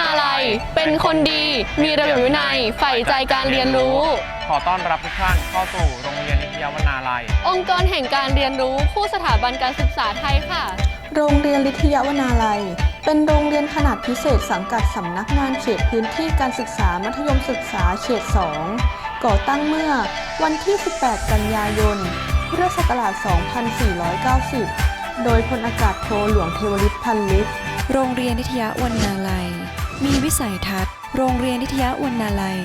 นาลัย เป็นคนดี มีระเบียบวินัยใฝ่ใจการเรียนรู้ ขอต้อนรับทุกท่านเข้าสู่โรงเรียนนิตยวนาลัย องค์กรแห่งการเรียนรู้คู่สถาบันการศึกษาไทยค่ะ โรงเรียนลิทยาวนาลัย เป็นโรงเรียนขนาดพิเศษสังกัดสำนักงานเขตพื้นที่การศึกษามัธยมศึกษาเขต 2 ก่อตั้งเมื่อวันที่ 18 กันยายน พุทธศักราช 2490 โดยพลอากาศโทหลวงเทวฤทธิ์พันลิศโรงเรียนนิทยาวันนาลัย มีวิสัยทัศน์ โรงเรียนนิทยาวันนาลัย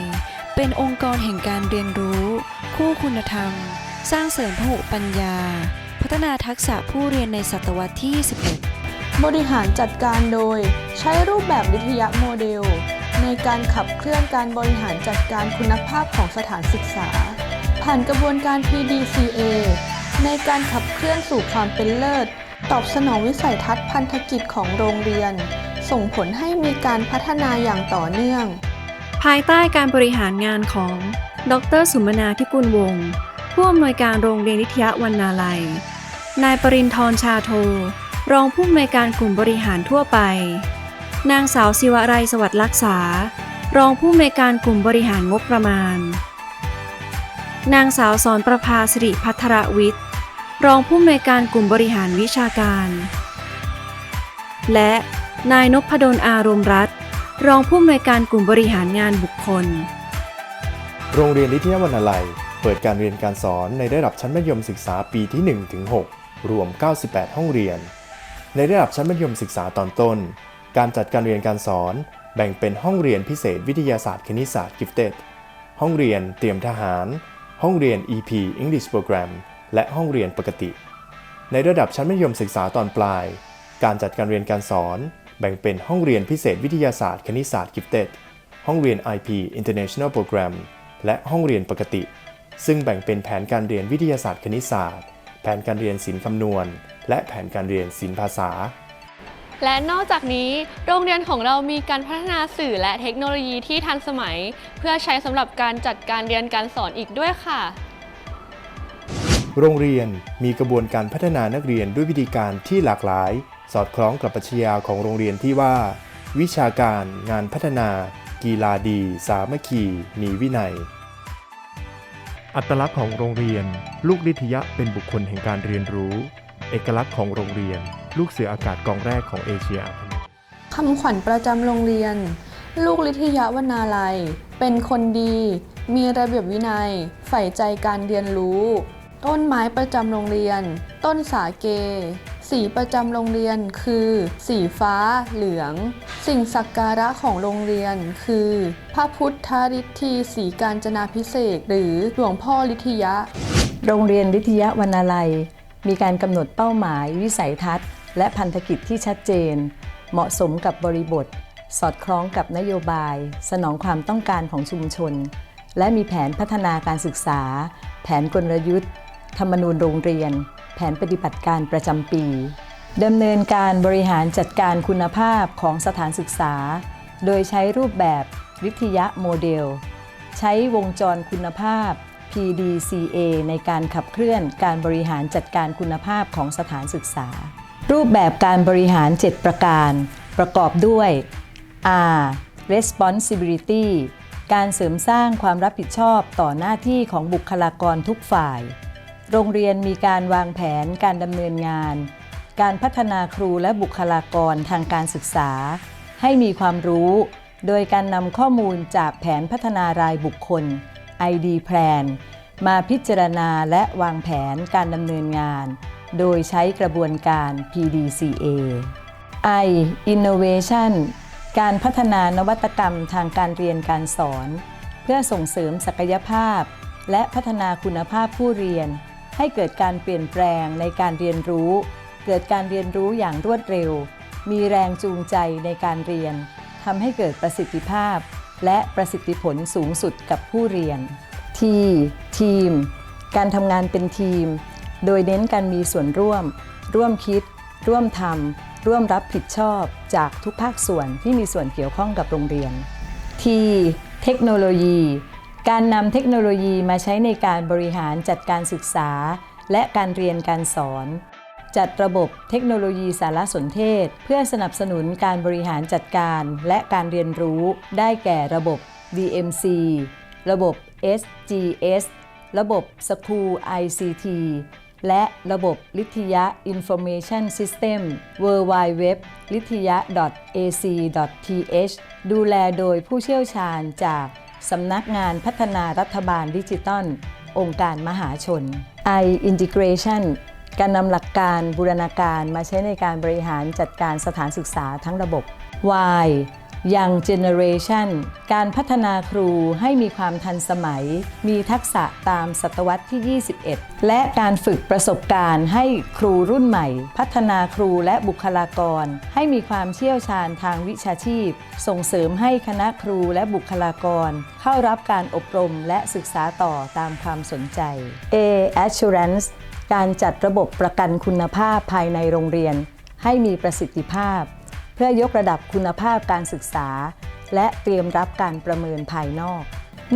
เป็นองค์กรแห่งการเรียนรู้ คู่คุณธรรม สร้างเสริมพหุปัญญา พัฒนาทักษะผู้เรียนในศตวรรษที่ 21 บริหารจัดการโดย ใช้รูปแบบวิทยาโมเดล ในการขับเคลื่อนการบริหารจัดการคุณภาพของสถานศึกษา ผ่านกระบวนการ PDCA ในการขับเคลื่อนสู่ความเป็นเลิศ ตอบสนองวิสัยทัศน์พันธกิจของโรงเรียน ส่งผลให้มีการพัฒนาอย่างต่อเนื่อง ภายใต้การบริหารงานของ ดร สุมนาทิกุลวงศ์ผู้อำนวยการโรงเรียนนิทยาวันนาลัย นายปรินทร์ชาโท รองผู้อำนวยการกลุ่มบริหารทั่วไป นางสาวศิวไรสวัสดิ์รักษา รองผู้อำนวยการกลุ่มบริหารงบประมาณ นางสาวสอนประภาสิริพัทรวิทย์ รองผู้อำนวยการกลุ่มบริหารวิชาการ และนายนพดลอารมรัตรองผู้อำนวยการกลุ่มบริหารงานบุคคล โรงเรียนลิทยาวนาลัย เปิดการเรียนการสอนในระดับชั้นมัธยมศึกษาปีที่1ถึง6รวม 98 ห้องเรียน ในระดับชั้นมัธยมศึกษาตอนต้น การจัดการเรียนการสอนแบ่งเป็นห้องเรียนพิเศษวิทยาศาสตร์คณิตศาสตร์ Gifted ห้องเรียนเตรียมทหาร ห้องเรียน EP English Program และห้องเรียนปกติ ในระดับชั้นมัธยมศึกษาตอนปลาย การจัดการเรียนการสอน แบ่งเป็นห้องเรียนพิเศษวิทยาศาสตร์ คณิตศาสตร์ Gifted ห้องเรียน IP International Program และห้องเรียนปกติ ซึ่งแบ่งเป็นแผนการเรียนวิทยาศาสตร์คณิตศาสตร์ แผนการเรียนศิลป์คำนวณ และแผนการเรียนศิลป์ภาษาและนอกจากนี้โรงเรียนของเรามีการพัฒนาสื่อและเทคโนโลยีที่ทันสมัย เพื่อใช้สำหรับการจัดการเรียนการสอนอีกด้วยค่ะ โรงเรียนมีกระบวนการพัฒนานักเรียนด้วยวิธีการที่หลากหลาย สอดคล้องกับปรัชญาของโรงเรียนที่ว่า วิชาการงานพัฒนา กีฬาดี สามัคคี มีวินัย อัตลักษณ์ของโรงเรียน ลูกลิทยะเป็นบุคคลแห่งการเรียนรู้ เอกลักษณ์ของโรงเรียน ลูกเสืออากาศกองแรกของเอเชียอาคเนย์คำขวัญประจำโรงเรียน ลูกลิทยาวนาลัย เป็นคนดี มีระเบียบวินัย ใฝ่ใจการเรียนรู้ ต้นไม้ประจำโรงเรียน ต้นสาเก สีประจำโรงเรียนคือ สีฟ้าเหลือง สิ่งสักการะของโรงเรียนคือ พระพุทธฤทธีสีการจนาพิเศษหรือหลวงพ่อลิยะ โรงเรียนลิยาวนาลัย มีการกำหนดเป้าหมายวิสัยทัศน์ และพันธกิจที่ชัดเจน เหมาะสมกับบริบท สอดคล้องกับนโยบาย สนองความต้องการของชุมชน และมีแผนพัฒนาการศึกษา แผนกลยุทธ์ ธรรมนูญโรงเรียน แผนปฏิบัติการประจำปีดำเนินการบริหารจัดการคุณภาพของสถานศึกษา โดยใช้รูปแบบวิทยาโมเดล ใช้วงจรคุณภาพ PDCA ในการขับเคลื่อนการบริหารจัดการคุณภาพของสถานศึกษา รูปแบบการบริหาร 7 ประการ ประกอบด้วย R responsibility การเสริมสร้างความรับผิดชอบต่อหน้าที่ของบุคลากรทุกฝ่าย โรงเรียนมีการวางแผนการดำเนินงาน การพัฒนาครูและบุคลากรทางการศึกษา ให้มีความรู้ โดยการนำข้อมูลจากแผนพัฒนารายบุคคล ID Plan มาพิจารณาและวางแผนการดำเนินงาน โดยใช้กระบวนการ PDCA I Innovation การพัฒนานวัตกรรมทางการเรียนการสอน เพื่อส่งเสริมศักยภาพ และพัฒนาคุณภาพผู้เรียน ให้เกิดการเปลี่ยนแปลงในการเรียนรู้ เกิดการเรียนรู้อย่างรวดเร็ว มีแรงจูงใจในการเรียนทำให้เกิดประสิทธิภาพ และประสิทธิผลสูงสุดกับผู้เรียน T ทีม การทำงานเป็นทีม โดยเน้นการมีส่วนร่วม ร่วมคิด ร่วมทำร่วมรับผิดชอบจากทุกภาคส่วนที่มีส่วนเกี่ยวข้องกับโรงเรียน T เทคโนโลยี การนำเทคโนโลยีมาใช้ในการบริหารจัดการศึกษา และการเรียนการสอน จัดระบบเทคโนโลยีสารสนเทศ เพื่อสนับสนุนการบริหารจัดการและการเรียนรู้ ได้แก่ระบบ DMC ระบบ SGS ระบบ School ICT และระบบลิทยะ Information System w w w ลิทยะ ac.th ดูแลโดยผู้เชี่ยวชาญจาก สำนักงานพัฒนารัฐบาลดิจิตอลองค์การมหาชน I Integration การนำหลักการบูรณาการมาใช้ในการบริหารจัดการสถานศึกษาทั้งระบบ Y Young Generation การพัฒนาครูให้มีความทันสมัย มีทักษะตามศตวรรษที่ 21 และการฝึกประสบการณ์ให้ครูรุ่นใหม่ พัฒนาครูและบุคลากร ให้มีความเชี่ยวชาญทางวิชาชีพ ส่งเสริมให้คณะครูและบุคลากร เข้ารับการอบรมและศึกษาต่อตามความสนใจ A Assurance การจัดระบบประกันคุณภาพภายในโรงเรียน ให้มีประสิทธิภาพ พื่อยกระดับคุณภาพการศึกษา และเตรียมรับการประเมินภายนอก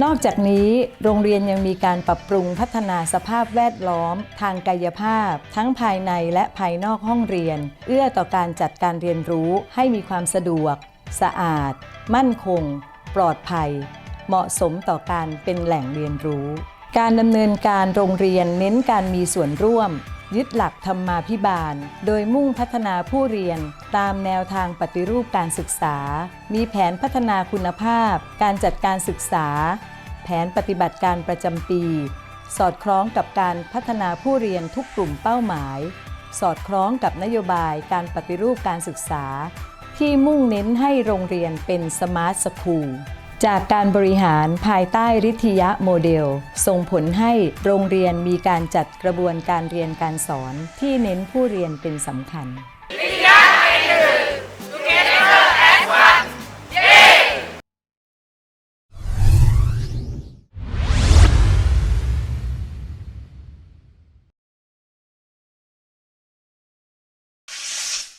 นอกจากนี้โรงเรียนยังมีการปรับปรุงพัฒนาสภาพแวดล้อม ทางกายภาพ ทั้งภายในและภายนอกห้องเรียน เอื้อต่อการจัดการเรียนรู้ให้มีความสะดวก สะอาด มั่นคง ปลอดภัย เหมาะสมต่อการเป็นแหล่งเรียนรู้ การดำเนินการโรงเรียนเน้นการมีส่วนร่วม ยึดหลักธรรมาภิบาล โดยมุ่งพัฒนาผู้เรียน ตามแนวทางปฏิรูปการศึกษา มีแผนพัฒนาคุณภาพ การจัดการศึกษา แผนปฏิบัติการประจำปี สอดคล้องกับการพัฒนาผู้เรียนทุกกลุ่มเป้าหมาย สอดคล้องกับนโยบายการปฏิรูปการศึกษา ที่มุ่งเน้นให้โรงเรียนเป็นสมาร์ทสคูล จากการบริหารภายใต้ริทยะโมเดล ส่งผลให้โรงเรียนมีการจัดกระบวนการเรียนการสอนที่เน้นผู้เรียนเป็นสำคัญ